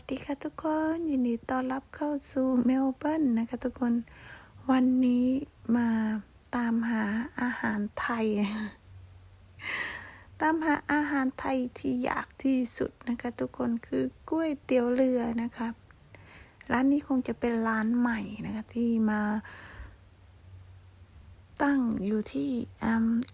วัสดีค่ะทุกคนยินดีต้อนรับเข้าสู่เมลเบิร์นนะคะทุกคนวันนี้มาตามหาอาหารไทย ตามหาอาหารไทยที่อยากที่สุดนะคะทุกคนคือก๋วยเตี๋ยวเรือนะคะร้านนี้คงจะเป็นร้านใหม่นะคะที่มาตั้งอยู่ที่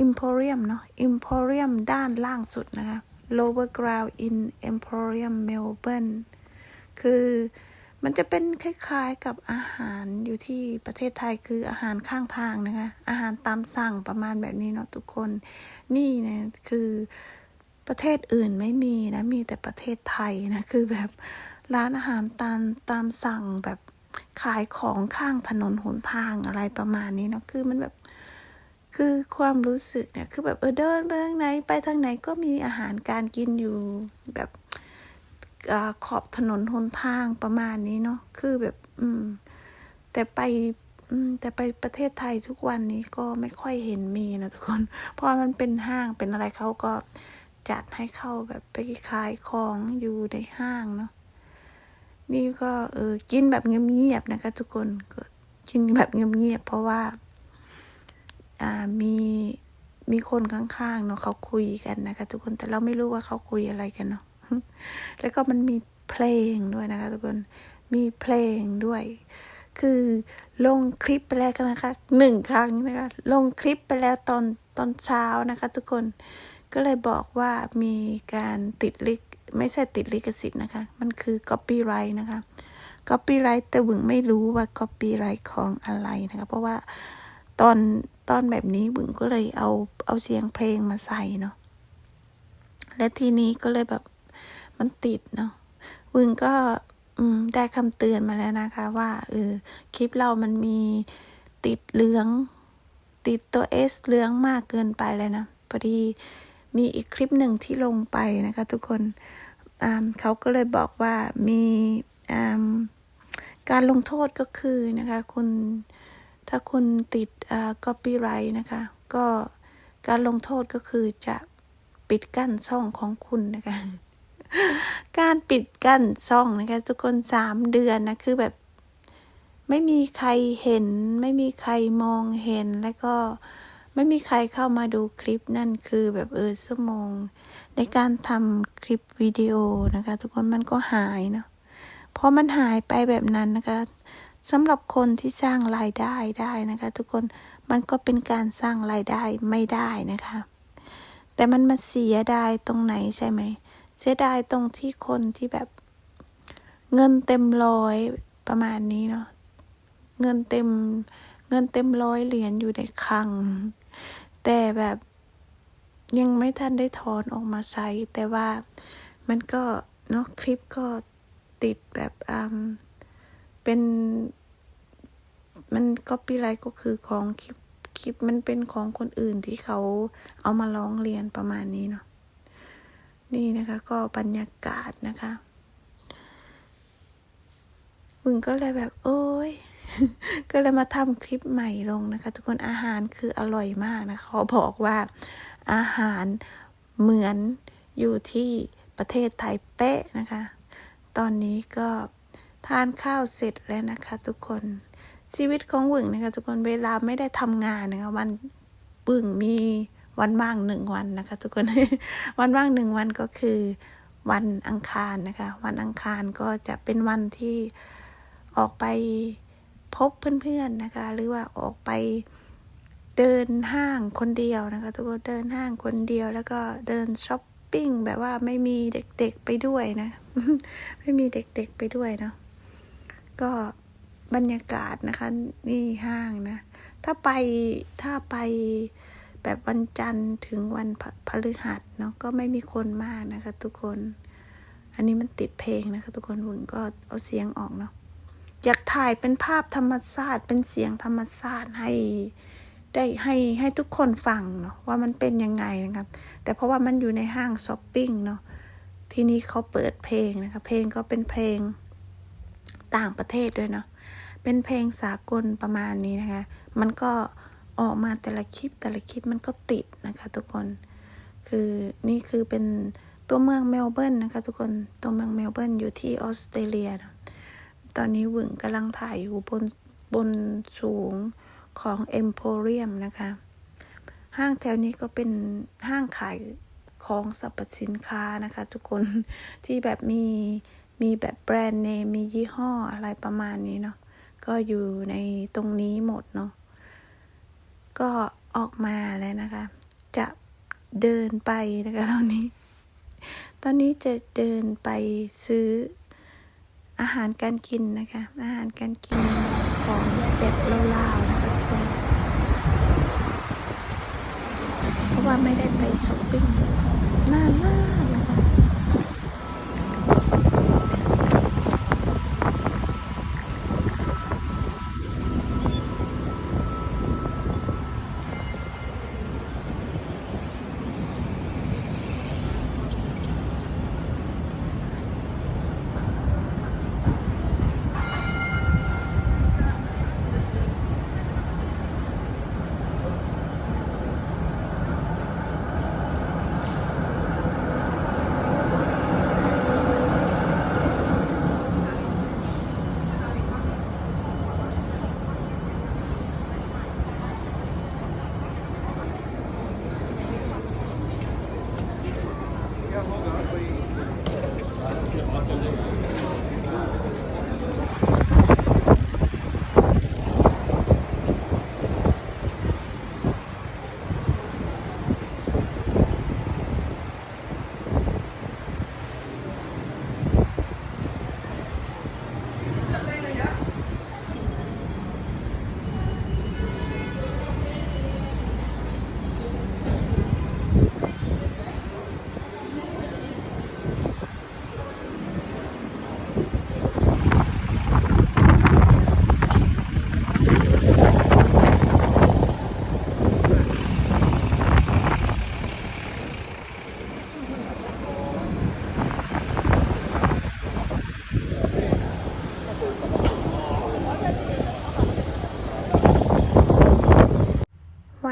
อิมโพเรียมเนาะอิมโพเรียมด้านล่างสุดนะคะ lower ground in Emporium Melbourne คือมันจะเป็นคล้ายๆกับอาหารอยู่ที่ประเทศไทยคืออาหารข้างทางนะคะ อาหารตามสั่งประมาณแบบนี้เนาะทุกคน นี่นะคือประเทศอื่นไม่มีนะมีแต่ประเทศไทยนะคือแบบร้านอาหารตามตามสั่งแบบขายของข้างถนนหนทางอะไรประมาณนี้เนาะคือมันแบบคือความรู้สึกเนี่ยคือแบบเออเดินไปทางไหนไปทางไหนก็มีอาหารการกินอยู่แบบ ขอบถนนหนทางประมาณนี้เนาะคือแบบ อืม แต่ไปอืมแต่ไปประเทศไทยทุกวันนี้ก็ไม่ค่อยเห็นมีนะทุกคน เพราะมันเป็นห้างเป็นอะไรเขาก็จัดให้เข้าแบบไปขายของอยู่ในห้างเนาะนี่ก็เออกินแบบเงียบๆนะคะ ทุกคนก็กินแบบเงียบๆเพราะว่า อ่ามีมีคนข้างๆเนาะเขาคุยกันนะคะ ทุกคนแต่เราไม่รู้ว่าเขาคุยอะไรกันเนาะ แล้วก็มันมีเพลงด้วยนะคะทุกคน มีเพลงด้วย คือลงคลิปไปแล้วนนะคะหนึ่งครั้งนะคะ ลงคลิปไปแล้วตอนตอนเช้านะคะ ทุกคน ก็เลยบอกว่ามีการติดลิขไม่ใช่ติดลิขสิทธิ์นะคะ มันคือ copyright นะคะ copyright แต่บึงไม่รู้ว่า copyright ของอะไรนะคะ เพราะว่าตอนตอนแบบนี้บึงก็เลยเอาเอาเสียงเพลงมาใส่เนาะ และทีนี้ก็เลยแบบ มันติดเนาะบึงก็ได้คำเตือนมาแล้วนะคะ ว่าเออคลิปเรามันมีติดเหลือง ติดตัวเอสเหลืองมากเกินไปเลยนะพอดีมีอีกคลิปหนึ่งที่ลงไปนะคะ ทุกคนเขาก็เลยบอกว่ามีการลงโทษก็คือนะคะ คุณถ้าคุณติดอ่า copyright นะคะ ก็การลงโทษก็คือจะปิดกั้นช่องของคุณนะคะ การปิดกั้นช่องนะคะ ทุกคนสามเดือนนะคือแบบ ไม่มีใครเห็น ไม่มีใครมองเห็นแล้วก็ไม่มีใครเข้ามาดูคลิปนั่นคือแบบเออชั่วโมง ในการทำคลิปวิดีโอนะคะ ทุกคนมันก็หายเนาะพอมันหายไปแบบนั้นนะคะสำหรับคนที่สร้างรายได้ได้นะคะ ทุกคนมันก็เป็นการสร้างรายได้ไม่ได้นะคะ แต่มันมาเสียดายตรงไหนใช่ไหม เสียดายตรงที่คนที่แบบ เงินเต็มร้อยประมาณนี้เนาะเงินเต็มเงินเต็มร้อยเหรียญอยู่ในคลัง แต่แบบยังไม่ทันได้ถอนออกมาใช้ แต่ว่ามันก็เนาะคลิปก็ติดแบบอ่าเป็น มันก็ปีไรก็คือของคลิปคลิปมันเป็นของคนอื่นที่เขาเอามาร้องเรียนประมาณนี้เนาะ นี่นะคะก็บรรยากาศนะคะมึงก็เลยแบบ โอ้ยก็เลยมาทำคลิปใหม่ลงนะคะ ทุกคนอาหารคืออร่อยมากนะเขาบอกว่าอาหารเหมือนอยู่ที่ประเทศไทยเป๊ะนะคะ ตอนนี้ก็ทานข้าวเสร็จแล้วนะคะ ทุกคนชีวิตของวึงนะคะ ทุกคนเวลาไม่ได้ทำงานนะคะวันปึ่งมี วันว่างหนึ่งวันนะคะ ทุกคน วันว่างหนึ่งวันก็คือวันอังคารนะคะ วันอังคารก็จะเป็นวันที่ออกไปพบเพื่อนๆนะคะ หรือว่าออกไปเดินห้างคนเดียวนะคะ ทุกคนเดินห้างคนเดียวแล้วก็เดินช้อปปิ้งแบบว่าไม่มีเด็กๆไปด้วยนะ ไม่มีเด็กๆไปด้วยเนาะก็บรรยากาศนะคะ นี่ห้างนะ ถ้าไปถ้าไป แบบวันจันทร์ถึงวันพฤหัสเนาะก็ไม่มีคนมากนะคะ ทุกคน อันนี้มันติดเพลงนะคะ ทุกคนวึงก็เอาเสียงออกเนาะอยากถ่ายเป็นภาพธรรมชาติเป็นเสียงธรรมชาติให้ได้ให้ให้ทุกคนฟังเนาะว่ามันเป็นยังไงนะครับ แต่เพราะว่ามันอยู่ในห้างช้อปปิ้งเนาะที่นี้เขาเปิดเพลงนะคะ เพลงก็เป็นเพลงต่างประเทศด้วยเนาะเป็นเพลงสากลประมาณนี้นะคะ มันก็ ออกมาแต่ละคลิปแต่ละคลิปมันก็ติดนะคะทุกคน คือนี่คือเป็นตัวเมืองเมลเบิร์นนะคะทุกคน ตัวเมืองเมลเบิร์นอยู่ที่ออสเตรเลียนะตอนนี้หวึงกำลังถ่ายอยู่บนบนสูงของเอ็มโพเรียมนะคะ ห้างแถวนี้ก็เป็นห้างขายของสรรพสินค้านะคะทุกคนที่แบบมีมีแบบแบรนด์เนมมียี่ห้ออะไรประมาณนี้เนาะก็อยู่ในตรงนี้หมดเนาะ ก็ออกมาแล้วนะคะ จะเดินไปนะคะตอนนี้ ตอนนี้จะเดินไปซื้ออาหารการกินนะคะ อาหารการกินของแบบเล่าๆนะคะทุกคนเพราะว่าไม่ได้ไปช้อปปิ้งนานมาก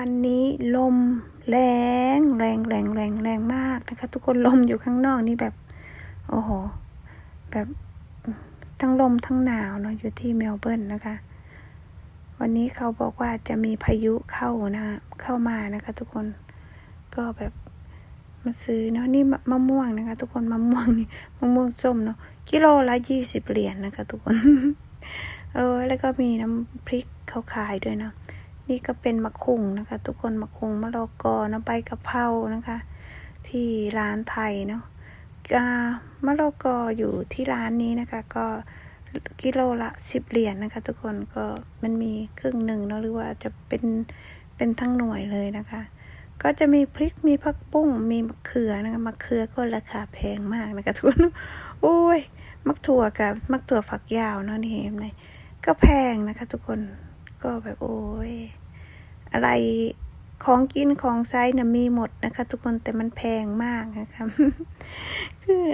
วันนี้ลมแรงแรงแรงแรงแรงมากนะคะ ทุกคนลมอยู่ข้างนอกนี่แบบ โอ้โห แบบทั้งลมทั้งหนาวเนาะอยู่ที่เมลเบิร์นนะคะ วันนี้เขาบอกว่าจะมีพายุเข้านะ เข้ามานะคะ ทุกคนก็แบบมาซื้อเนาะนี่มะม่วงนะคะ ทุกคนมะม่วงนี่มะม่วงส้มเนาะกิโลละยี่สิบเหรียญนะคะ ทุกคน เออแล้วก็มีน้ำพริกเขาขายด้วยเนาะ นี่ก็เป็นมะคุงนะคะ ทุกคนมะคุงมะละกอนะใบกะเพรานะคะ ที่ร้านไทยเนาะอ่ามะละกออยู่ที่ร้านนี้นะคะ ก็กิโลละสิบเหรียญนะคะ ทุกคนก็มันมีครึ่งหนึ่งเนาะหรือว่าจะเป็นเป็นทั้งหน่วยเลยนะคะ ก็จะมีพริกมีผักบุ้ง มีมะเขือนะคะมะเขือก็ราคาแพงมากนะคะทุกคนโอ้ยมักถั่วกับมักถั่วฝักยาวเนาะนี่เห็นไหมก็แพงนะคะ ทุกคนก็แบบโอ้ย อะไรของกินของใช้นะมีหมดนะคะ ทุกคนแต่มันแพงมากนะคะคือ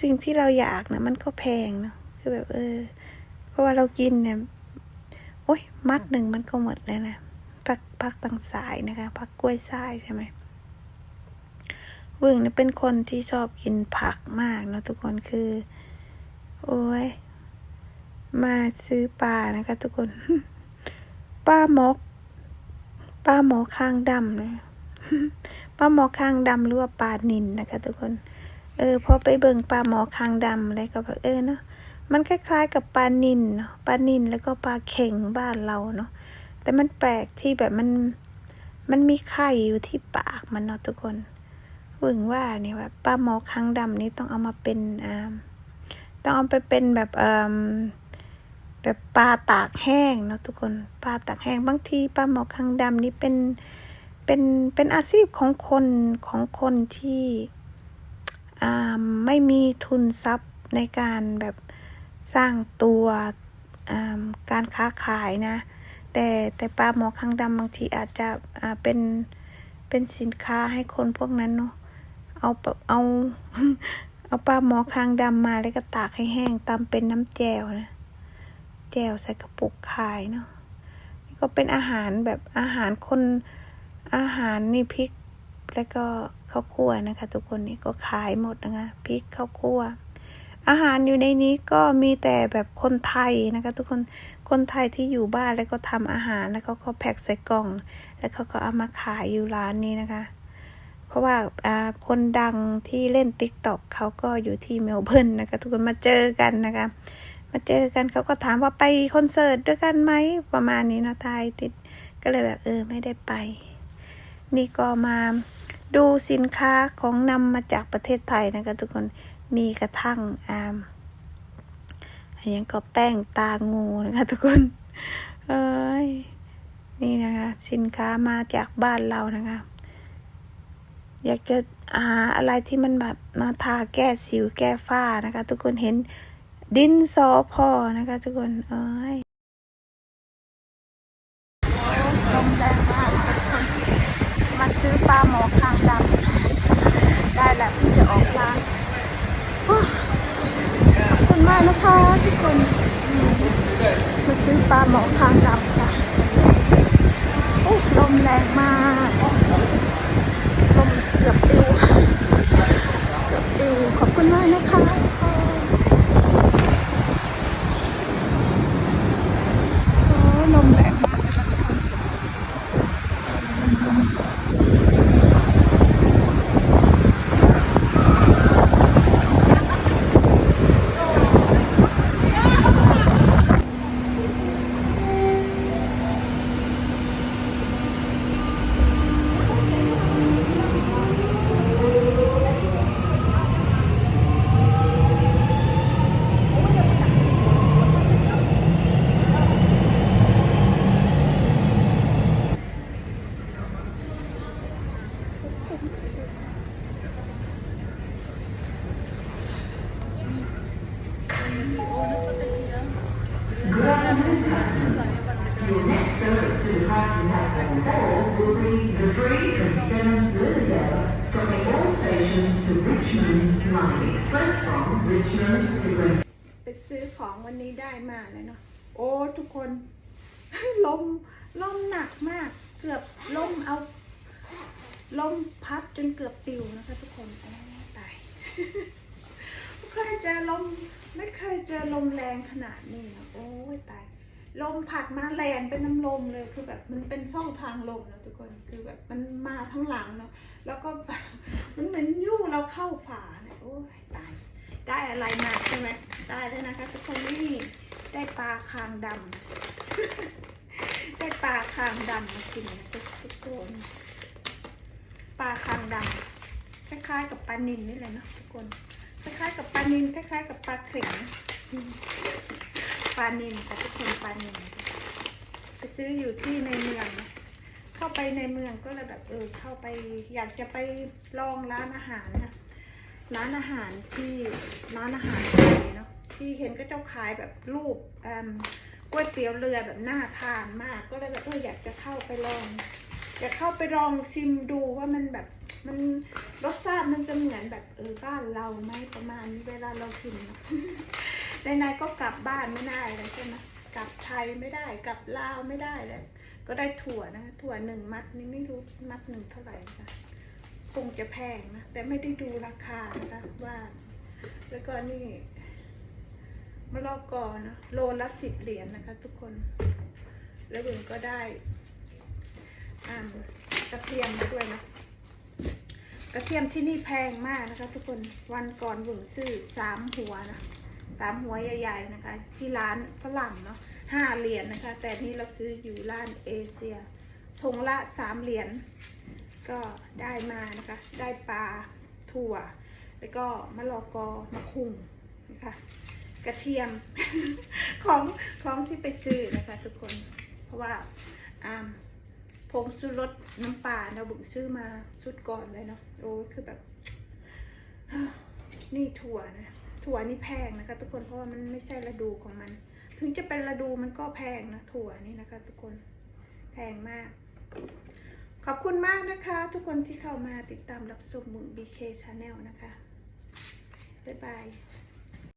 สิ่งที่เราอยากนะมันก็แพงเนาะคือแบบเออ เพราะว่าเรากินเนี่ยโอ้ยมัดหนึ่งมันก็หมดเลยนะพักพักตังสายนะคะพักกล้วยทรายใช่ไหมวิงเนี่ยเป็นคนที่ชอบกินผักมากเนาะทุกคนคือ โอ้ยมาซื้อปลานะคะ ทุกคนป้ามก ป้าหมอคางดำนะป้าหมอคางดำหรือว่าปลานินนะคะทุกคน เออพอไปเบิ่งปลาหมอคางดำอะไรก็แบบเออเนาะมันคล้ายๆกับปลานินเนาะปลานินแล้วก็ปลาเข่งบ้านเราเนาะแต่มันแปลกที่แบบมันมันมีไข่อยู่ที่ปากมันเนาะทุกคนหวึงว่าเนี่ยว่าปลาหมอคางดำนี่ต้องเอามาเป็นอ่าต้องเอาไปเป็นแบบเอ่อ แบบปลาตากแห้งเนาะทุกคนปลาตากแห้งบางทีปลาหมอคางดำนี่เป็นเป็นเป็นอาชีพของคนของคนที่อ่าไม่มีทุนทรัพย์ในการแบบสร้างตัวอ่าการค้าขายนะ แต่แต่ปลาหมอคางดำบางทีอาจจะอ่าเป็นเป็นสินค้าให้คนพวกนั้นเนาะเอาแบบเอาเอาปลาหมอคางดำมาแล้วก็ตากให้แห้งตำเป็นน้ำแจวนะ จวใส่กระปุกขายเนาะนี่ก็เป็นอาหารแบบอาหารคนอาหารนี่พริก แล้วก็ข้าวคั่วนะคะ ทุกคนนี่ก็ขายหมดนะคะพริกข้าวคั่ว อาหารอยู่ในนี้ก็มีแต่แบบคนไทยนะคะ ทุกคนคนไทยที่อยู่บ้านแล้วก็ทำอาหารแล้วก็ก็แพ็คใส่กล่อง แล้วเขาก็เอามาขายอยู่ร้านนี้นะคะเพราะว่าอ่าคนดังที่เล่นติ๊กต็อกเขาก็อยู่ที่เมลเบิร์นนะคะ ทุกคนมาเจอกันนะคะ มาเจอกันเขาก็ถามว่าไปคอนเสิร์ตด้วยกันไหมประมาณนี้เนาะไทยติดก็เลยแบบเออไม่ได้ไป นี่ก็มาดูสินค้าของนำมาจากประเทศไทยนะคะทุกคนมีกระทั่งอ่าอันนี้ก็แป้งตางูนะคะทุกคนเอ้ยนี่นะคะสินค้ามาจากบ้านเรานะคะ อยากจะหาอะไรที่มันแบบมาทาแก้สิวแก้ฝ้านะคะ ทุกคนเห็น ดินสอพอนะคะทุกคนเอ้ยลมแรงมากทุกคนมาซื้อปลาหมอคางดำได้แล้วที่จะออกร้านขอบคุณมากนะคะทุกคนมมาซื้อปลาหมอคางดำค่ะโอ้ลมแรงมากลมเกือบปิวเกือบปิวขอบคุณมากนะคะทุกคนโอ้ลมแรงมากนะคะทุกคน Your next service to the Crossing Platform Four will be the three from seven Lydia, stopping all stations to Richmond Line Express from Richmond to Glen ไปซื้อของวันนี้ได้มาเลยเนาะ โอ้ ทุกคน ลม ลมหนักมาก เกือบลมเอา ลมพัดจนเกือบปิวนะคะทุกคนโอ้ตายไม่เคยเจอลมไม่เคยเจอลมแรงขนาดนี้นะโอ้ยตายลมผัดมาแรงเป็นน้ำลมเลยคือแบบมันเป็นช่องทางลมนะทุกคนคือแบบมันมาทั้งหลังเนาะแล้วก็มันเหมือนยู่เราเข้าฝาเนี่ยโอ้ยตาย ได้อะไรมาใช่ไหมได้แล้วนะคะ ทุกคนนี่ได้ปลาคางดำได้ปลาคางดำมากินนะทุกคน ปลาคางดำคล้ายๆ กับปลานิลนี่แหละเนาะทุกคน คล้ายๆ กับปลานิลคล้ายๆ กับปลาเข็งปลานิลแต่ทุกคนปลานิลไปซื้ออยู่ที่ในเมืองนะเข้าไปในเมืองก็เลยแบบเออเข้าไปอยากจะไปลองร้านอาหารนะร้านอาหารที่ร้านอาหารไทยเนาะที่เห็นก็เจ้าขายแบบรูปเอิ่มก๋วยเตี๋ยวเรือแบบน่าทานมาก ก็เลยแบบเอออยากจะเข้าไปลอง อยากเข้าไปลองชิมดูว่ามันแบบมันรสชาติมันจะเหมือนแบบเออบ้านเราไหมประมาณนี้เวลาเรากินเนาะในๆก็กลับบ้านไม่ได้เลยใช่ไหมกลับไทยไม่ได้กลับลาวไม่ได้เลยก็ได้ถั่วนะ ถั่วหนึ่งมัดนี่ไม่รู้มัดหนึ่งเท่าไหร่นะคะคงจะแพงนะแต่ไม่ได้ดูราคานะคะว่า แล้วก็นี่มะละกอนะโลละสิบเหรียญนะคะ ทุกคน แล้วบุญก็ได้ อ่ากระเทียมด้วยนะ กระเทียมที่นี่แพงมากนะคะ ทุกคน วันก่อนบุญซื้อสามหัวนะสามหัวใหญ่ๆนะคะ ที่ร้านฝรั่งเนาะห้าเหรียญนะคะ แต่นี่เราซื้ออยู่ร้านเอเชียถุงละสามเหรียญก็ได้มานะคะ ได้ปลาถั่ว แล้วก็มะละกอมะคุงนะคะ กระเทียมของของที่ไปซื้อนะคะ ทุกคน เพราะว่าอ่า ผงชูรสน้ำปลาเราบุกซื้อมาสุดก่อนเลยเนาะโอ้คือแบบ นี่ถั่วนะ ถั่วนี่แพงนะคะ ทุกคนเพราะว่ามันไม่ใช่ฤดูของมัน ถึงจะเป็นฤดูมันก็แพงนะถั่วนี่นะคะ ทุกคนแพงมาก ขอบคุณมากนะคะ ทุกคนที่เข้ามาติดตามรับชมมุน BK Channel นะคะ บ๊ายบาย